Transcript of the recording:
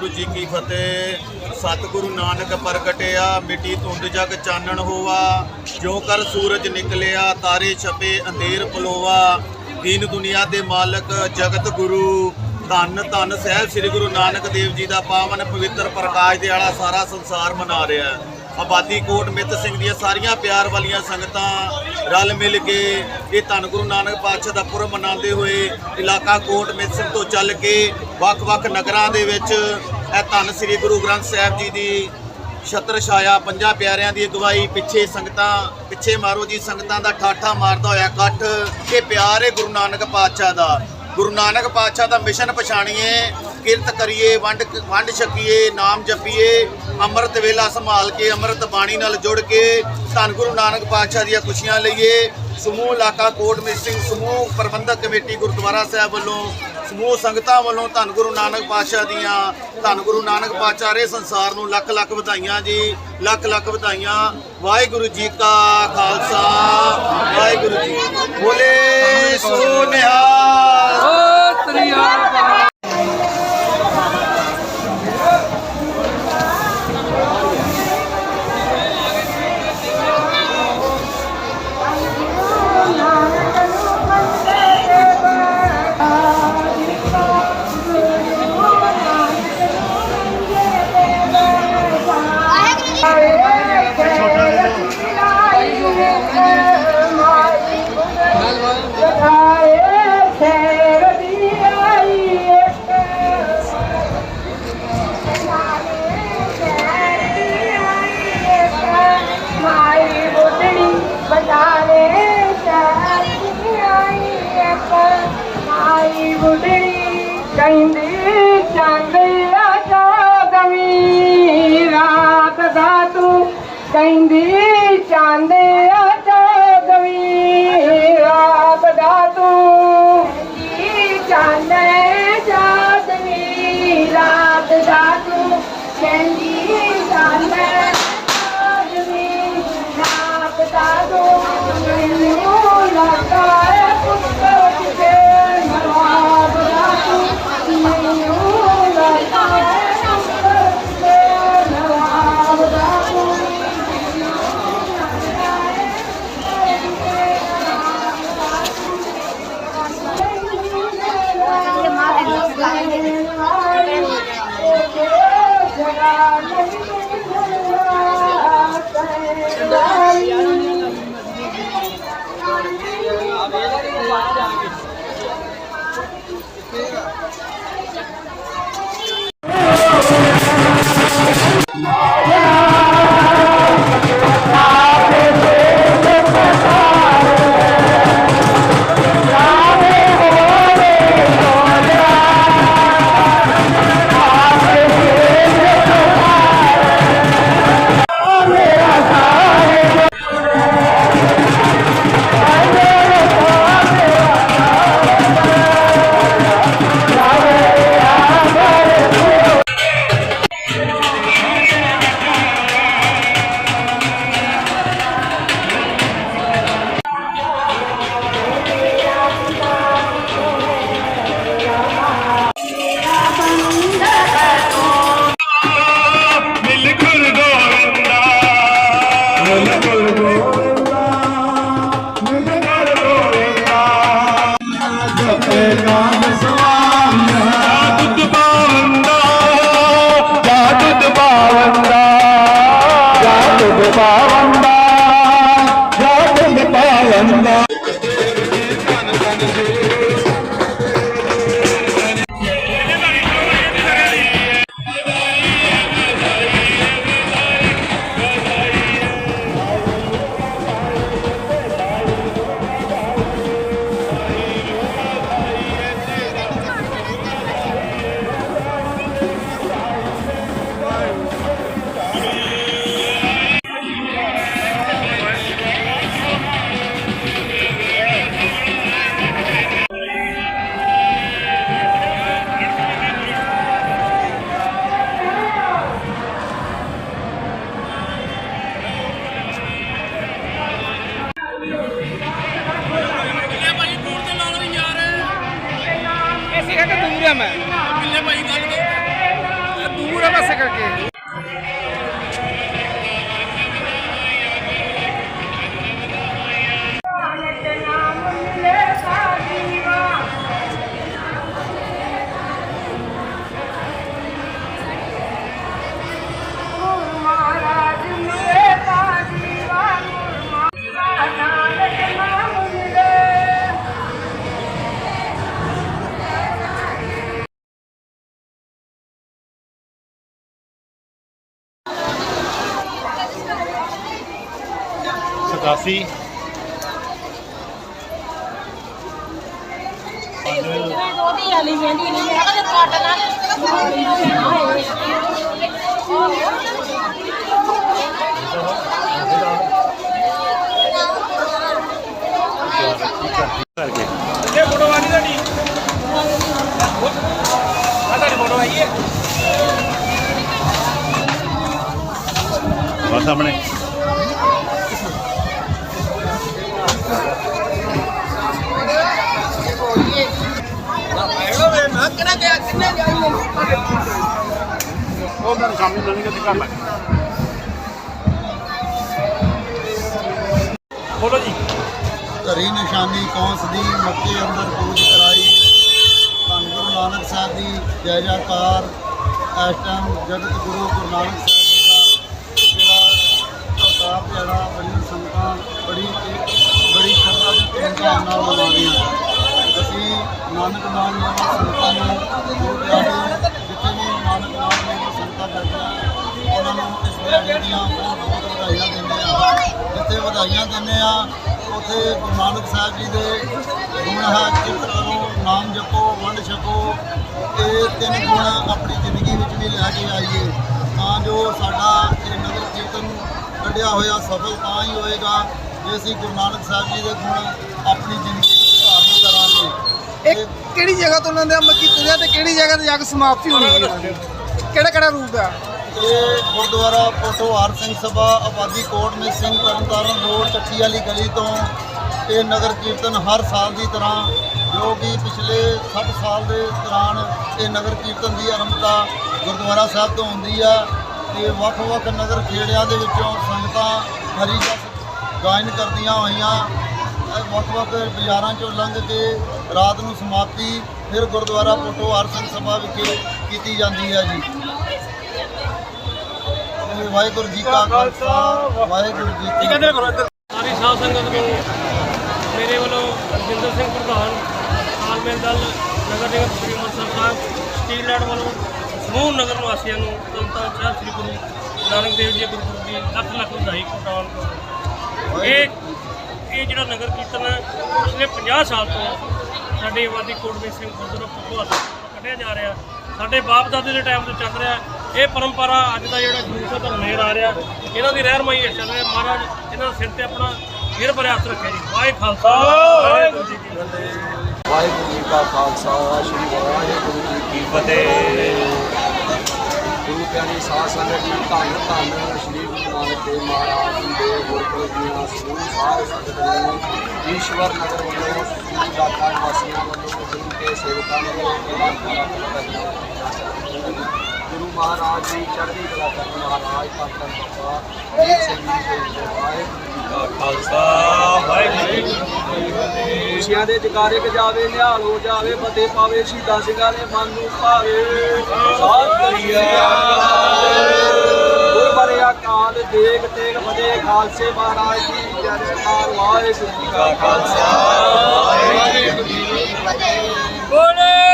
ਵਾਹਿਗੁਰੂ ਜੀ ਕੀ ਫਤਿਹ। ਸਤਿਗੁਰੂ ਨਾਨਕ ਪ੍ਰਗਟਿਆ, ਮਿੱਟੀ ਧੁੰਦ ਜਗ ਚਾਨਣ ਹੋਵਾ ਜੋ ਕਰ ਸੂਰਜ ਨਿਕਲਿਆ, ਤਾਰੇ ਛਪੇ, ਅੰਧੇਰ ਪਲੋਵਾ ਦੀਨ ਦੁਨੀਆ ਦੇ ਮਾਲਕ, ਜਗਤ ਗੁਰੂ। ਧੰਨ ਧੰਨ ਸਾਹਿਬ ਸ੍ਰੀ ਗੁਰੂ ਨਾਨਕ ਦੇਵ ਜੀ ਦਾ ਪਾਵਨ ਪਵਿੱਤਰ ਪ੍ਰਕਾਸ਼ ਦੇ ਦਿਹਾੜਾ ਸਾਰਾ ਸੰਸਾਰ ਮਨਾ ਰਿਹਾ ਹੈ। ਆਬਾਦੀ ਕੋਟ ਮਿੱਤ ਸਿੰਘ ਦੀਆਂ ਸਾਰੀਆਂ ਪਿਆਰ ਵਾਲੀਆਂ ਸੰਗਤਾਂ ਰਲ ਮਿਲ ਕੇ ਇਹ ਧੰਨ ਗੁਰੂ ਨਾਨਕ ਪਾਤਸ਼ਾਹ ਦਾ ਪੁਰਬ ਮਨਾਉਂਦੇ ਹੋਏ ਇਲਾਕਾ ਕੋਟ ਮਿੱਤ ਸਿੰਘ ਤੋਂ ਚੱਲ ਕੇ ਵੱਖ-ਵੱਖ ਨਗਰਾਂ ਦੇ ਵਿੱਚ ਇਹ ਧੰਨ ਸ੍ਰੀ ਗੁਰੂ ਗ੍ਰੰਥ ਸਾਹਿਬ ਜੀ ਦੀ ਛਤਰ ਛਾਇਆ, ਪੰਜਾਂ ਪਿਆਰਿਆਂ ਦੀ ਅਗਵਾਈ, ਪਿੱਛੇ ਸੰਗਤਾਂ, ਪਿੱਛੇ ਮਾਰੋ ਜੀ, ਸੰਗਤਾਂ ਦਾ ਠਾਠਾ ਮਾਰਦਾ ਹੋਇਆ ਇਕੱਠ, ਇਹ ਪਿਆਰ ਹੈ ਗੁਰੂ ਨਾਨਕ ਪਾਤਸ਼ਾਹ ਦਾ। ਗੁਰੂ ਨਾਨਕ ਪਾਤਸ਼ਾਹ ਦਾ ਮਿਸ਼ਨ ਪਛਾਣੀਏ, ਕਿਰਤ ਕਰੀਏ, ਵੰਡ ਵੰਡ ਛਕੀਏ, ਨਾਮ ਜਪੀਏ, ਅੰਮ੍ਰਿਤ ਵੇਲਾ ਸੰਭਾਲ ਕੇ, ਅੰਮ੍ਰਿਤ ਬਾਣੀ ਨਾਲ ਜੁੜ ਕੇ ਧੰਨ ਗੁਰੂ ਨਾਨਕ ਪਾਤਸ਼ਾਹ ਦੀਆਂ ਖੁਸ਼ੀਆਂ ਲਈਏ। ਸਮੂਹ ਇਲਾਕਾ ਕੋਟ ਮਿਸਿੰਗ ਸਮੂਹ ਪ੍ਰਬੰਧਕ ਕਮੇਟੀ ਗੁਰਦੁਆਰਾ ਸਾਹਿਬ ਵੱਲੋਂ ਸਮੂਹ ਸੰਗਤਾਂ ਵੱਲੋਂ ਧੰਨ ਗੁਰੂ ਨਾਨਕ ਪਾਤਸ਼ਾਹ ਦੀਆਂ, ਧੰਨ ਗੁਰੂ ਨਾਨਕ ਪਾਤਸ਼ਾਹ ਰੇ ਸੰਸਾਰ ਨੂੰ ਲੱਖ ਲੱਖ ਵਧਾਈਆਂ ਜੀ, ਲੱਖ ਲੱਖ ਵਧਾਈਆਂ। ਵਾਹਿਗੁਰੂ ਜੀ ਕਾ ਖਾਲਸਾ, ਵਾਹਿਗੁਰੂ ਜੀ ਕੀ ਫਤਿਹ। ਬੋਲੇ ਸੋ ਨਿਹਾਲ। ਮਾਈ ڪندي چاند آ چوي رات داتو ڪندي چاند آ چوي رات داتو چاند چادوي رات داتوي 完成 ਸਤਾਸੀ ਉਹਦੀ ਵਾਲੀ ਮਹਿੰਦੀ ਨਹੀਂ ਮੈਂ ਕਹਿੰਦਾ ਕੱਟ ਲਾ ਇਹ ਫੋਟੋ ਆਣੀ ਤੁਹਾਡੀ। ਆ ਤੁਹਾਡੀ ਫੋਟੋ ਆਈ ਹੈ। ਬਸ ਸਾਹਮਣੇ। ਉਹ ਮੈਂ ਸਾਹਮਣੇ ਨਹੀਂ ਕਿ ਕਰ ਲੈ ਫੋਟੋ ਜੀ। ਧਰੀ ਨਿਸ਼ਾਨੀ ਕੌਂਸ ਦੀ ਮੱਕੇ ਅੰਦਰ ਪੂਜ ਕਰਾਈ। ਧੰਨ ਗੁਰੂ ਨਾਨਕ ਸਾਹਿਬ ਦੀ ਜੈ ਜੈਕਾਰ। ਇਸ ਟਾਈਮ ਜਗਤ ਗੁਰੂ ਗੁਰੂ ਨਾਨਕ ਸਾਹਿਬ ਵਧਾਈਆਂ ਆ, ਉੱਥੇ ਗੁਰੂ ਨਾਨਕ ਸਾਹਿਬ ਜੀ ਦੇ ਗੁਣ ਹੈ ਕਿਰਤ ਕਰੋ, ਨਾਮ ਜਪੋ, ਵੰਡ ਛਕੋ ਇਹ ਤਿੰਨ ਗੁਣ ਆਪਣੀ ਜ਼ਿੰਦਗੀ ਵਿੱਚ ਵੀ ਲੈ ਕੇ ਆਈਏ। ਤਾਂ ਜੋ ਸਾਡਾ ਇਹ ਨਗਰ ਕੀਰਤਨ ਕੱਢਿਆ ਹੋਇਆ ਸਫਲ ਤਾਂ ਹੀ ਹੋਏਗਾ, ਜੇ ਅਸੀਂ ਗੁਰੂ ਨਾਨਕ ਸਾਹਿਬ ਜੀ ਦੇ ਗੁਣ ਆਪਣੀ ਜ਼ਿੰਦਗੀ ਵਿੱਚ ਧਾਰਨ ਕਰਾਂਗੇ। ਇਹ ਕਿਹੜੀ ਜਗ੍ਹਾ ਤੋਂ ਉਹਨਾਂ ਦੇ ਅੰਮ੍ਰਿਤ ਕੀਤੇ ਤੇ ਕਿਹੜੀ ਜਗ੍ਹਾ ਤੇ ਜਾ ਕੇ ਸਮਾਪਤੀ ਹੋਣੀ ਹੈ? ਕਿਹੜਾ ਕਿਹੜਾ ਰੂਪ ਹੈ ਇਹ ਗੁਰਦੁਆਰਾ ਪੋਟੋਹਾਰ ਸਿੰਘ ਸਭਾ, ਆਬਾਦੀ ਕੋਟ ਮੇ ਸਿੰਘ ਤਰਨਤਾਰਨ ਰੋਡ ਚੱਕੀ ਵਾਲੀ ਗਲੀ ਤੋਂ ਇਹ ਨਗਰ ਕੀਰਤਨ ਹਰ ਸਾਲ ਦੀ ਤਰ੍ਹਾਂ, ਜੋ ਕਿ ਪਿਛਲੇ 60 ਸਾਲ ਦੇ ਦੌਰਾਨ ਇਹ ਨਗਰ ਕੀਰਤਨ ਦੀ ਆਰੰਭਤਾ ਗੁਰਦੁਆਰਾ ਸਾਹਿਬ ਤੋਂ ਹੁੰਦੀ ਆ ਤੇ ਵੱਖ-ਵੱਖ ਨਗਰ ਖੇੜਿਆਂ ਦੇ ਵਿੱਚੋਂ ਸੰਗਤਾਂ ਹਰੀ ਜਸ ਗਾਇਨ ਕਰਦੀਆਂ ਹੋਈਆਂ। ਵੱਖ-ਵੱਖ ਬਾਜ਼ਾਰਾਂ ਚੋਂ ਲੰਘ ਕੇ ਰਾਤ ਨੂੰ ਸਮਾਪਤੀ ਫਿਰ ਗੁਰਦੁਆਰਾ ਪੋਟੋਹਾਰ ਸਿੰਘ ਸਭਾ ਵਿਖੇ ਕੀਤੀ ਜਾਂਦੀ ਹੈ ਜੀ। ਇਹ ਵਾਹਿਗੁਰੂ ਜੀ ਕਾ ਖਾਲਸਾ ਵਾਹਿਗੁਰੂ ਜੀ ਕੀ ਫਤਿਹ। ਸਾਰੀ ਸਾਧ ਸੰਗਤ ਨੂੰ ਮੇਰੇ ਵੱਲੋਂ ਰਜਿੰਦਰ ਸਿੰਘ ਪ੍ਰਧਾਨ ਤਾਲਮੇਲ ਦਲ ਨਗਰ ਨਿਗਮ ਸ੍ਰੀ ਅੰਮ੍ਰਿਤਸਰ ਸਾਹਿਬ ਸਟੀਲ ਲੈਂਡ ਵੱਲੋਂ ਸਮੂਹ ਨਗਰ ਨਿਵਾਸੀਆਂ ਨੂੰ ਤਨਤਨ ਸਾਹਿਬ ਸ੍ਰੀ ਗੁਰੂ ਨਾਨਕ ਦੇਵ ਜੀ ਗੁਰਪੁਰਬ ਦੀ ਲੱਖ ਲੱਖ ਵਧਾਈ ਪ੍ਰਦਾਨ ਇਹ ਇਹ ਜਿਹੜਾ ਨਗਰ ਕੀਰਤਨ ਹੈ ਪਿਛਲੇ 50 ਸਾਲ ਤੋਂ ਸਾਡੇ ਆਬਾਦੀ ਕੋਟਵੇ ਸਿੰਘ ਗੁਰਦੁਆਰਾ ਪਟਵਾਰ ਕੱਢਿਆ ਜਾ ਰਿਹਾ। ਸਾਡੇ ਬਾਪ ਦਾਦੇ ਦੇ ਟਾਈਮ ਤੋਂ ਚੱਲ ਰਿਹਾ ਇਹ ਪਰੰਪਰਾ ਅੱਜ ਦਾ ਜਿਹੜਾ ਜੂਸ ਹੈ, ਤੁਹਾਨੂੰ ਆ ਰਿਹਾ। ਇਹਨਾਂ ਦੀ ਰਹਿਨਮਾਈ ਹੇਠ ਚੱਲ ਰਿਹਾ। ਮਹਾਰਾਜ, ਇਹਨਾਂ ਦੇ ਸਿਰ ਤੇ ਆਪਣਾ ਫਿਰ ਭਰਿਆ ਰੱਖਿਆ ਜੀ। ਵਾਹਿ ਖਾਲਸਾ। ਵਾਹਿਗੁਰੂ ਜੀ ਕੀ ਫਤਿਹ। ਵਾਹਿਗੁਰੂ ਜੀ ਕਾ ਖਾਲਸਾ, ਸ੍ਰੀ ਵਾਹਿਗੁਰੂ ਜੀ ਕੀ ਫਤਿਹ। ਗੁਰੂ ਪਿਆਰੀ ਸਾਧ ਸੰਗਤ ਜੀ, ਧੰਨ ਧੰਨ ਸ੍ਰੀ ਗੁਰੂ ਨਾਨਕ ਦੇਵ ਮਹਾਰਾਜ ਜੀ ਦੇ ਗੁਰਪੁਰਬ ਦੀਆਂ ਸਮੂਹ ਸਾਧ ਸੰਗਤ ਨੂੰ ਈਸ਼ਵਰ ਨਗਰ ਵੱਲੋਂ ਸ੍ਰੀ ਦਾਤਾ ਨਿਵਾਸੀਆਂ ਵੱਲੋਂ ਗੁਰੂ ਕੇ ਸੇਵਕਾਂ ਵੱਲੋਂ ਪ੍ਰਦਾਨ ਗੁਰੂ ਮਹਾਰਾਜ ਜੀ ਚੜ੍ਹਦੀ ਕਲਾ ਕਰਨ ਮਹਾਰਾਜ ਪਾਤਨ ਬਾਬਾ ਜੀ ਸਿੰਘ ਜੀ ਦੇ ਵਾਹਿਗੁਰੂ ਖਾਲਸਾ ਵਾਹਿਗੁਰੂ ਖੁਸ਼ੀਆਂ ਦੇ ਜਕਾਰੇ ਗਜਾਵੇ ਨਿਹਾਲ ਹੋ ਜਾਵੇ ਫਤਿਹ ਪਾਵੇ ਸ਼ਹੀਦਾਂ ਸਿੰਘਾਂ ਦੇ ਮਨ ਨੂੰ ਭਾਵੇ। ਸਤਿ ਸ੍ਰੀ ਅਕਾਲ। ਗੁਰਬਰੇ ਅਕਾਲ ਦੇਗ ਤੇਗ ਫਤਿਹ ਖਾਲਸੇ ਮਹਾਰਾਜ ਜੀ ਜੈ ਜੈਕਾਰ ਵਾਹਿਗੁਰੂ ਜੀ ਕਾ ਖਾਲਸਾ ਵਾਹਿਗੁਰੂ ਜੀ ਕੀ ਫਤਿਹ।